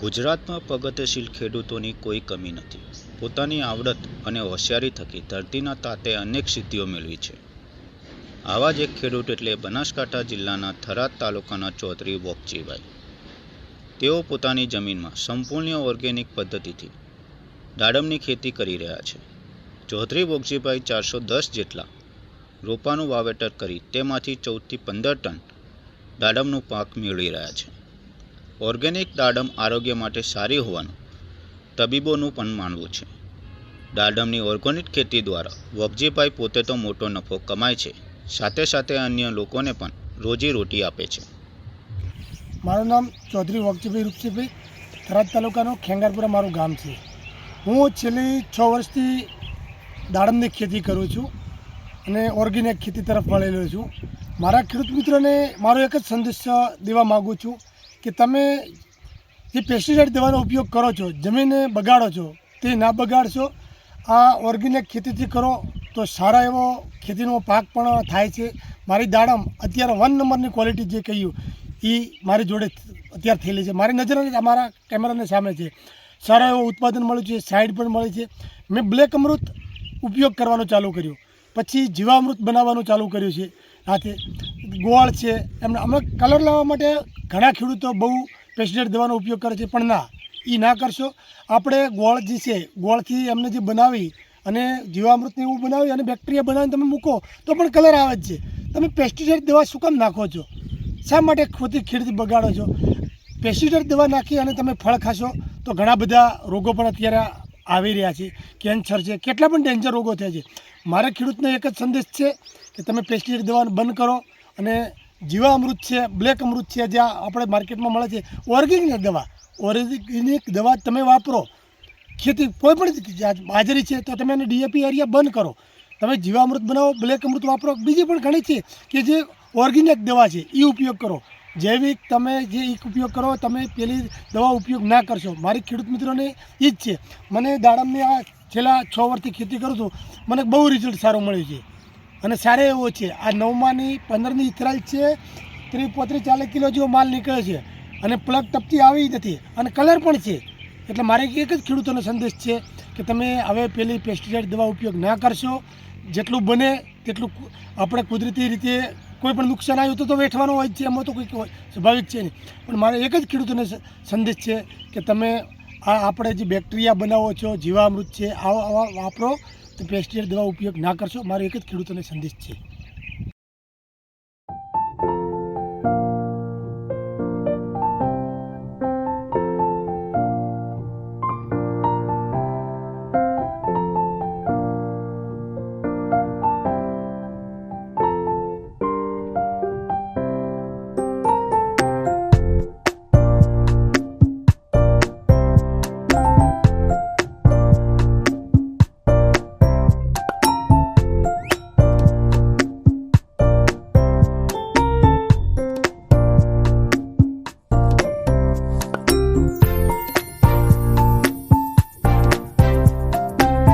ગુજરાતમાં પ્રગતિશીલ ખેડૂતોની કોઈ કમી નથી. પોતાની આવડત અને હોશિયારી થકી ધરતીના તાતે અનેક સિદ્ધિઓ મેળવી છે. આવા જ એક ખેડૂત એટલે બનાસકાંઠા જિલ્લાના થરાદ તાલુકાના ચૌધરી વોકજીભાઈ તેઓ પોતાની જમીનમાં સંપૂર્ણ ઓર્ગેનિક પદ્ધતિથી દાડમની ખેતી કરી રહ્યા છે. ચૌધરી વોકજીભાઈ ચારસો દસ જેટલા રોપાનું વાવેતર કરી તેમાંથી ચૌદથી પંદર ટન દાડમનું પાક મેળવી રહ્યા છે. ઓર્ગેનિક દાડમ આરોગ્ય માટે સારી હોવાનું તબીબોનું પણ માનવું છે. દાડમની ઓર્ગેનિક ખેતી દ્વારા વગજીભાઈ પોતે તો મોટો નફો કમાય છે. સાથે સાથે અન્ય લોકોને પણ રોજીરોટી આપે છે. મારું નામ ચૌધરી વગજીભાઈ રૂપસીભાઈ થરાદ તાલુકાનું ખેંગારપુરા મારું ગામ છે. હું છેલ્લી છ વર્ષથી દાડમની ખેતી કરું છું અને ઓર્ગેનિક ખેતી તરફ વળેલો છું. મારા ખેડૂત મિત્રોને મારો એક જ સંદેશ દેવા માગું છું. કે તમે જે પેસ્ટિસાઇડ દવાનો ઉપયોગ કરો છો, જમીનને બગાડો છો, તે ના બગાડશો, આ ઓર્ગેનિક ખેતીથી કરો, તો સારા એવો ખેતીનો પાક પણ થાય છે. મારી દાડમ અત્યારે વન નંબરની ક્વોલિટી જે કહ્યું એ મારી જોડે અત્યારે થયેલી છે. મારી નજર અમારા કેમેરાની સામે છે. સારા એવો ઉત્પાદન મળ્યું છે સાઈડ પણ મળી છે. મેં બ્લેક અમૃત ઉપયોગ કરવાનું ચાલુ કર્યું. પછી જીવામૃત બનાવવાનું ચાલુ કર્યું છે. હાથે ગોળ છે. એમને અમે કલર લાવવા માટે ઘણા ખેડૂતો બહુ પેસ્ટિસાઇડ દવાનો ઉપયોગ કરે છે, પણ ના એ ના કરશો. આપણે ગોળ જે છે, ગોળથી એમને જે બનાવી અને જીવામૃતને એવું બનાવી અને બેક્ટેરિયા બનાવીને તમે મૂકો, તો પણ કલર આવે જ છે. તમે પેસ્ટિસાઇડ દવા શું કામ નાખો છો? શા માટે ખોટી ખેડૂત બગાડો છો? પેસ્ટિસાઇડ દવા નાખી અને તમે ફળ ખાશો, તો ઘણા બધા રોગો પણ અત્યારે આવી રહ્યા છે. કેન્સર છે, કેટલા પણ ડેન્જર રોગો થયા છે. મારા ખેડૂતને એક જ સંદેશ છે કે તમે પેસ્ટિસાઇડ દવા બંધ કરો. અને જીવામૃત છે બ્લેક અમૃત છે જ્યાં આપણે માર્કેટમાં મળે છે, ઓર્ગેનિક દવા ઓર્ગેનિક દવા તમે વાપરો. ખેતી કોઈ પણ બાજરી છે તો તમે એને ડીએપી એરિયા બંધ કરો. તમે જીવામૃત બનાવો, બ્લેક અમૃત વાપરો. બીજી પણ ઘણી છે કે જે ઓર્ગેનિક દવા છે એ ઉપયોગ કરો. જૈવિક તમે જે એક ઉપયોગ કરો, તમે પેલી દવા ઉપયોગ ના કરશો. મારી ખેડૂત મિત્રોને એ જ છે. મને દાડમની આ છેલ્લા છ વર્ષથી ખેતી કરું છું. મને બહુ રિઝલ્ટ સારું મળ્યું છે. અને સારો એવો છે. આ નવમાની, પંદરની ઇથરાલ છે. ત્રીસ પોત્રીસ ચાલીસ કિલો જેવો માલ નીકળે છે. અને પ્લગ ટપતી આવી નથી. અને કલર પણ છે. એટલે મારે એક જ ખેડૂતોનો સંદેશ છે કે તમે હવે પેલી પેસ્ટિસાઇડ દવા ઉપયોગ ના કરશો. જેટલું બને તેટલું આપણે કુદરતી રીતે કોઈ પણ નુકસાન આવ્યું તો વેઠવાનું હોય છે. એમાં તો કોઈ સ્વાભાવિક છે નહીં. પણ મારે એક જ ખેડૂતોને સંદેશ છે કે તમે આ, આપણે જે બેક્ટેરિયા બનાવો છો, જીવામૃત છે, આવા આવા વાપરો. તો પેસ્ટિસાઇડ દવા ઉપયોગ ના કરશો મારો એક જ ખેડૂતોને સંદેશ છે.